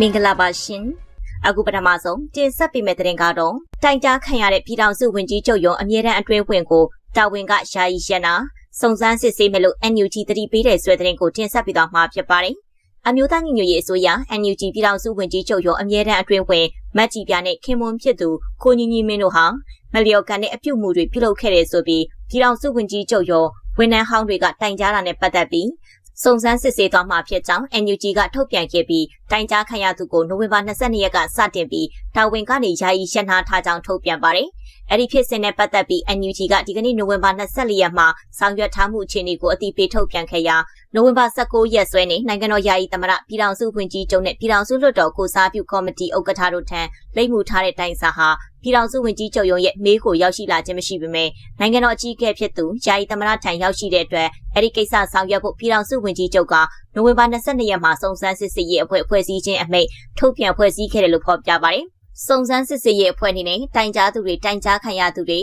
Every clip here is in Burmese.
မင်္ဂလာပါရှင်အခုပထမဆုံးတင်ဆက်ပေးမယ့်သတင်းကတော့တိုင်ကြားခံရတဲ့ပြည်ထောင်စုဝန်ကြီးချုပ်ရုံးအမြဲတမ်းအတွင်းဝင်ကိုတာဝန်ကယာယီရနာစုံစမ်းစစ်ဆေးမယ်လို့ NUG တတိပေးတဲ့ဆွဲသတင်းကိုတင်ဆက်ပေးသွားမှာဖြစ်ပါတယ်အမျိုးသားညီညွတ်ရေးအစိုးရ NUG ပြည်ထောင်စုဝန်ကြီးချုပ်ရုံးအမြဲတမ်းအတွင်းဝင်မတ်ကြီးပြနဲ့ခင်မွန်ဖြစ်သူကိုညီညီမင်းတို့ဟာမလျော်ကန်တဲ့အပြုတ်မှုတွေပြုလုပ်ခဲ့တယ်ဆိုပြီးပြည်ထောင်စုဝန်ကြီးချုပ်ရုံးဝန်ထမ်းဟောင်းတွေကတိုင်ကြားတာနဲ့ပတ်သက်ပြီး စုံစမ်းစစ်ဆေးသွားမှာဖြစ်ကြောင်း NUG ကထုတ်ပြန်ခဲ့ပြီးတိုင်ကြားခံရသူကိုနိုဝင်ဘာ22ရက်ကစတင်ပြီးတာဝန်ကနေယာယီရှင်းထားထားကြောင်းထုတ်ပြန်ပါတယ်။အဲ့ဒီဖြစ်စဉ်နဲ့ပတ်သက်ပြီး NUG ကဒီကနေ့နိုဝင်ဘာ24ရက်မှာဆောင်ရွက်ထားမှုအခြေအနေကိုအတိပေးထုတ်ပြန်ခဲ့ရာ နိုဝင်ဘာ19ရက်စွဲနဲ့နိုင်ငံတော်ယာယီသမ္မတပြည်ထောင်စုဝန်ကြီးချုပ်နဲ့ပြည်ထောင်စုလွှတ်တော်ကိုစားပြုကော်မတီဥက္ကဋ္ဌတို့ထံလိပ်မှုထားတဲ့တိုင်စာဟာပြည်ထောင်စုဝန်ကြီးချုပ်ရုံးရဲ့မေးကိုရောက်ရှိလာခြင်းမရှိပေမဲ့နိုင်ငံတော်အကြီးအကဲဖြစ်သူယာယီသမ္မတထံရောက်ရှိတဲ့အတွက်အဲ့ဒီကိစ္စဆောင်ရွက်ဖို့ပြည်ထောင်စုဝန်ကြီးချုပ်ကနိုဝင်ဘာ22ရက်မှာစုံစမ်းစစ်ဆေးရေးအဖွဲ့ဖွဲ့စည်းခြင်းအမိန့်ထုတ်ပြန်ဖွဲ့စည်းခဲ့တယ်လို့ဖော်ပြပါတယ်။ စုံစမ်းစစ်ဆေးရေးအဖွဲ့အနေနဲ့တိုင်ကြားသူတွေတိုင်ကြားခံရသူတွေ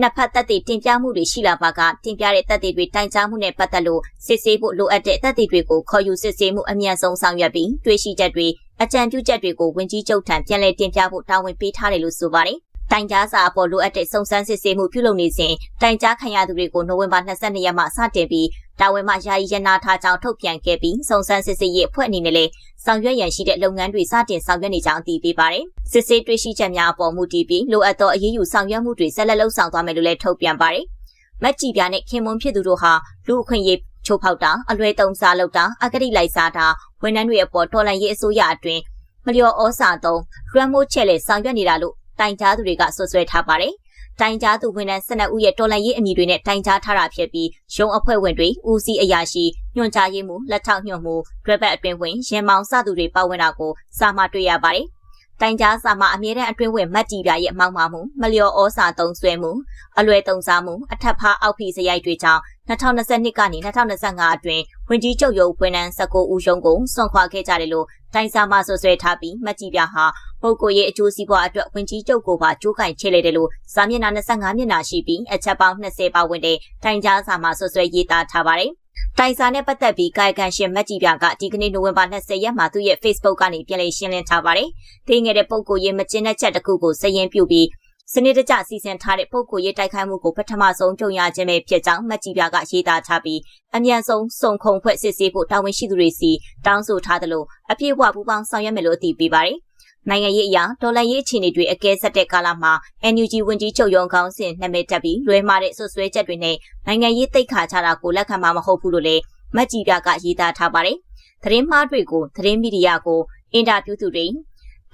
နှစ်ဖက်သက်တည်တင်ပြမှုတွေရှိလာပါကတင်ပြတဲ့သက်တည်တွေတိုင်ကြားမှုနဲ့ပတ်သက်လို့စစ်ဆေးဖို့လိုအပ်တဲ့သက်တည်တွေကိုခေါ်ယူစစ်ဆေးမှုအမြန်ဆုံးဆောင်ရွက်ပြီးတွေ့ရှိချက်တွေအကြံပြုချက်တွေကိုဝန်ကြီးချုပ်ထံပြန်လည်တင်ပြဖို့တာဝန်ပေးထားတယ်လို့ဆိုပါတယ်။ တိုင်ကြားစာအပေါ်လိုအပ်တဲ့စုံစမ်းစစ်ဆေးမှုပြုလုပ်နေစဉ်တိုင်ကြားခံရသူတွေကိုနိုဝင်ဘာ22ရက်မှစတင်ပြီးတာဝန်မှယာယီရနာထားကြောင်းထုတ်ပြန်ခဲ့ပြီးစုံစမ်းစစ်ဆေးရေးအဖွဲ့အနေနဲ့လည်းဆောင်ရွက်ရန်ရှိတဲ့လုပ်ငန်းတွေစတင်ဆောင်ရွက်နေကြောင်းအတည်ပြုပါတယ်။စစ်ဆေးတွေ့ရှိချက်များအပေါ်မူတည်ပြီးလိုအပ်သောအရေးယူဆောင်ရွက်မှုတွေဆက်လက်လှုပ်ဆောင်သွားမယ်လို့လည်းထုတ်ပြန်ပါတယ်။မက်ကြည်ပြနဲ့ခင်မွန်ဖြစ်သူတို့ဟာလူအခွင့်အရေးချိုးဖောက်တာအလွဲသုံးစားလုပ်တာအကတိလိုက်စားတာဝန်ထမ်းတွေအပေါ်တော်လှန်ရေးအစိုးရအတွင်းမလျော်ဩစာသုံးလွှမ်းမိုးချက်လေဆောင်ရွက်နေတာလို့ တိုင်ကြားသူတွေကဆွဆွဲထားပါတယ်။တိုင်ကြားသူဝန်ထမ်း12ဦးရဲ့တော်လှန်ရေးအမည်တွေနဲ့တိုင်ကြားထားတာဖြစ်ပြီးရုံးအဖွဲ့ဝင်တွေဦးစီးအရာရှိညွှန်ကြားရေးမှူးလက်ထောက်ညွှန်မှူးတွဲဘက်အတွင်ဝင်ရင်မောင်စသူတွေပါဝင်တာကိုစာမတွေ့ရပါတယ်။ တိုင်ကြားစာမအမြဲတမ်းအတွင်းဝင်မတ်တီပြရဲ့အမောက်မှာမှုမလျော်ဩစာသုံးဆွဲမှုအလွယ်သုံးစားမှုအထက်ဖားအောက်ဖီစရိုက်တွေကြောင့်2022ကနေ2025အတွင်းဝင်ကြီးချုပ်ရုံးဝန်ထမ်း19ဦးရုံးကိုစွန့်ခွာခဲ့ကြတယ်လို့တိုင်စာမဆွဆွဲထားပြီးမတ်ကြီးပြဟာပုဂ္ဂိုလ်ရေးအကျိုးစီးပွားအတွက်ဝင်ကြီးချုပ်ကိုပါကြိုးကင်ချေလေတယ်လို့စာမျက်နှာ25မျက်နှာရှိပြီးအချက်ပေါင်း20ပါဝင်တဲ့တိုင်ကြားစာမဆွဆွဲရေးသားထားပါတယ်။တိုင်စာနဲ့ပတ်သက်ပြီးကာယကံရှင်မက်ကြီးပြကဒီကနေ့နိုဝင်ဘာ20ရက်မှာသူ့ရဲ့ Facebook ကနေပြန်လည်ရှင်းလင်းထားပါတယ်။သိငယ်တဲ့ပုံကိုရေးမကျင်းတဲ့ချက်တစ်ခုကိုစည်ရင်ပြုပြီးစနစ်တကျစီစဉ်ထားတဲ့ပုဂ္ဂိုလ်ရေးတိုက်ခိုက်မှုကိုပထမဆုံးကြုံရခြင်းပဲဖြစ်ကြောင်းမှတ်ကြီးပြကရေးသားထားပြီးအမြန်ဆုံးစုံခုံဖွဲ့စစ်ဆေးဖို့တာဝန်ရှိသူတွေစီတောင်းဆိုထားတယ်လို့အပြည့်အဝပူးပေါင်းဆောင်ရွက်မယ်လို့အတည်ပြုပါတယ်။ နိုင်ငံရေးအရာဒေါ်လာရေးအခြေအနေတွေအကဲဆက်တဲ့ကာလမှာ NUG ဝန်ကြီးချုပ်ရုံးကောင်းစဉ်နှမိတ်တက်ပြီးလွဲမှားတဲ့ဆွဆွဲချက်တွေနဲ့နိုင်ငံရေးတိတ်ခါချတာကိုလက်ခံမှာမဟုတ်ဘူးလို့လည်းမှတ်ကြီးပြကရေးသားထားပါတယ်။သတင်းမှားတွေကိုသတင်းမီဒီယာကိုအင်တာဗျူးသူတွေ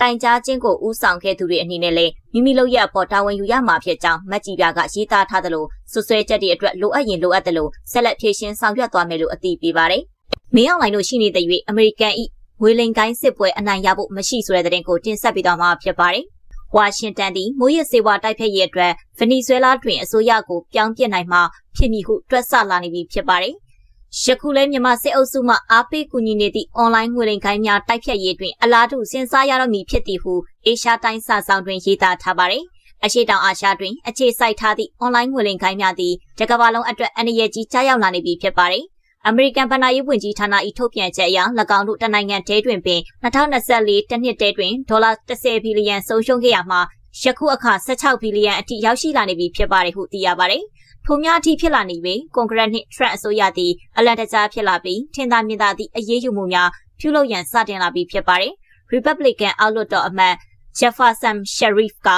တိုင်ကြားခြင်းကိုဦးဆောင်ခဲ့သူတွေအနေနဲ့လည်းမိမိလုပ်ရအပေါ်တာဝန်ယူရမှာဖြစ်ကြောင်းမတ်ကြီးပြကရေးသားထားသလိုဆွဆွဲချက်တွေအတွက်လိုအပ်ရင်လိုအပ်တယ်လို့ဆက်လက်ဖြည့်ရှင်းဆောင်ရွက်သွားမယ်လို့အတည်ပြုပါတယ်။မင်းအောင်လှိုင်တို့ရှိနေတဲ့၍အမေရိကန်၏ ငွေလိမ်ကိုင်းစစ်ပွဲအနိုင်ရဖို့မရှိဆိုတဲ့တဲ့တင်ကိုတင်ဆက်ပေးသွားမှာဖြစ်ပါတယ်။ဝါရှင်တန်သည်မိုးရစေဝါတိုက်ဖျက်ရေးအတွက်ဗနီဇွဲလားတွင်အစိုးရကိုပြောင်းပြစ်နိုင်မှဖြစ်မည်ဟုတွက်ဆလာနေပြီဖြစ်ပါတယ်။ယခုလဲမြန်မာစစ်အုပ်စုမှအားပေးကူညီနေသည့်အွန်လိုင်းငွေလိမ်ခိုင်းများတိုက်ဖြတ်ရေးတွင်အလားတူစဉ်းစားရတော့မည်ဖြစ်သည်ဟုအေရှားတိုင်းစာဆောင်တွင်ရေးသားထားပါသည်အရှိတောင်အာရှတွင်အခြေစိုက်ထားသည့်အွန်လိုင်းငွေလိမ်ခိုင်းများသည်တကမ္ဘာလုံးအတွက်အန္တရာယ်ကြီးကြားရောက်လာနေပြီဖြစ်ပါတယ် အမေရိကန်ဗဏ္ဍာရေးဝန်ကြီးဌာန၏ထုတ်ပြန်ချက်အရ၎င်းတို့တနိုင်ငံတဲတွင်ပင်2024တနှစ်တဲတွင်ဒေါ်လာ10ဘီလီယံဆုံးရှုံးခဲ့ရမှာယခုအခါ16ဘီလီယံအထိရောက်ရှိလာနေပြီဖြစ်ပါတယ်ဟုသိရပါတယ်။ထိုများအထိဖြစ်လာနေပြီးကွန်ဂရက်နှင့်ထရန့်အစိုးရသည်အလန်တကြားဖြစ်လာပြီးထင်သာမြင်သာသည့်အရေးယူမှုများပြုလုပ်ရန်စတင်လာပြီးဖြစ်ပါတယ်။ Republican အောက်လွှတ်တော်အမတ် Jefferson Sharif က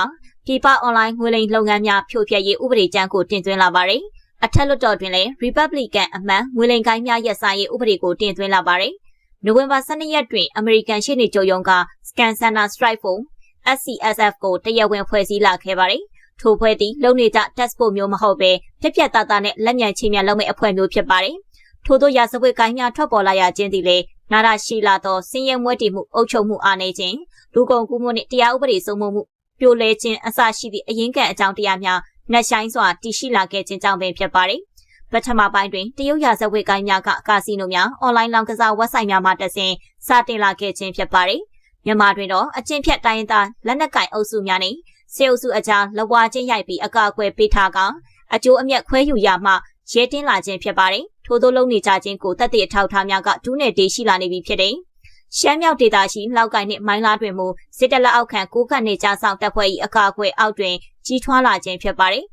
ပြည်ပအွန်လိုင်းငွေလိမ်လုပ်ငန်းများဖြိုဖျက်ရေးဥပဒေကြမ်းကိုတင်သွင်းလာပါတယ်။ အထက်လွှတ်တော်တွင်လည်း Republican အမတ်ငွေလိမ်ကိုင်းများရပ်ဆိုင်းရေးဥပဒေကိုတင်သွင်းလာပါတယ်။နိုဝင်ဘာ12ရက်တွင် American ရှေ့နေချုပ်ရုံးက Scan Center Strike Force SCSF ကိုတရားဝင်ဖွဲ့စည်းလာခဲ့ပါတယ်။ထိုဖွဲ့သည်လုံနေကြတက်စ်ပို့မျိုးမဟုတ်ပဲပြက်ပြက်သားသားနဲ့လက်မြန်ချင်းမြန်လုပ်မဲ့အဖွဲ့မျိုးဖြစ်ပါတယ်။ထို့သောရာဇဝတ်ကိုင်းများထွက်ပေါ်လာရခြင်းသည်လည်းနာရရှိလာသောစင်ရဲမွဲတည်မှုအုပ်ချုပ်မှုအားနည်းခြင်းလူကုန်ကူးမှုနှင့်တရားဥပဒေစိုးမိုးမှုပြိုလဲခြင်းအစရှိသည့်အရင်းခံအကြောင်းတရားများ နှက်ဆိုင်စွာတည်ရှိလာခဲ့ခြင်းကြောင့်ပင်ဖြစ်ပါတယ်။ပထမပိုင်းတွင်တရုတ်ရာဇဝတ်ကိုင်းများကကာစီနိုများအွန်လိုင်းလောင်းကစားဝက်ဆိုက်များမှတဆင့်စတင်လာခဲ့ခြင်းဖြစ်ပါတယ်။မြန်မာတွင်တော့အကျင့်ဖြတ်တိုင်းသားလက်နက်ကင်အုပ်စုများနှင့်စေအုပ်စုအကြားလဝါချင်းရိုက်ပြီးအကာအကွယ်ပေးထားကအကျိုးအမြတ်ခွဲယူရမှရဲတင်းလာခြင်းဖြစ်ပါတယ်။ထို့သောလုံနေကြခြင်းကိုတက်တဲ့အထောက်ထားများကဒူးနယ်တေးရှိလာနေပြီဖြစ်တယ်။ ရှမ်းမြောက်ဒေသရှိလောက်ကိုင်နှင့်မိုင်းလားတွင်မူစစ်တပ်လက်အောက်ခံကိုကတ်နေကြဆောင်တပ်ဖွဲ့၏အကာအကွယ်အောက်တွင်ကြီးထွားလာခြင်းဖြစ်ပါတယ်